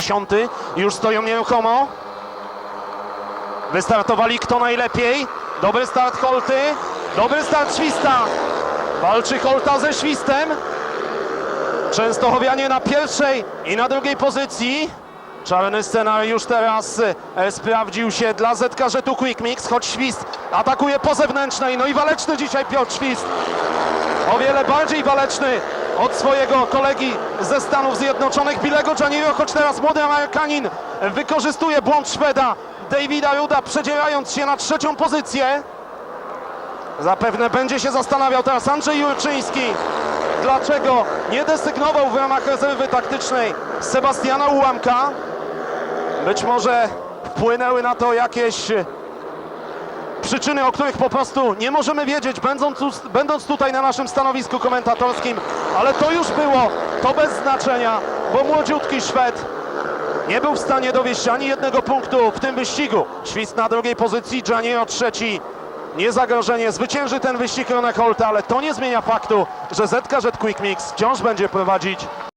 Dziesiąty, już stoją nieruchomo. Wystartowali kto najlepiej. Dobry start Holty, dobry start Śwista. Walczy Holta ze Świstem. Częstochowianie na pierwszej i na drugiej pozycji. Czarny scenariusz teraz e, sprawdził się dla ZKŻ-u Quick Mix, choć Świst atakuje po zewnętrznej. No i waleczny dzisiaj Piotr Świst. O wiele bardziej waleczny od swojego kolegi ze Stanów Zjednoczonych, Bilego Janiro, choć teraz młody Amerykanin wykorzystuje błąd Szweda Davida Ruda, przedzierając się na trzecią pozycję. Zapewne będzie się zastanawiał teraz Andrzej Jurczyński, dlaczego nie desygnował w ramach rezerwy taktycznej Sebastiana Ułamka. Być może wpłynęły na to jakieś przyczyny, o których po prostu nie możemy wiedzieć, będąc, będąc tutaj na naszym stanowisku komentatorskim, ale to już było, to bez znaczenia, bo młodziutki Szwed nie był w stanie dowieść ani jednego punktu w tym wyścigu. Świst na drugiej pozycji, Gianniero trzeci. Niezagrożenie, zwycięży ten wyścig Ronek ale to nie zmienia faktu, że ZKZ Quick Mix wciąż będzie prowadzić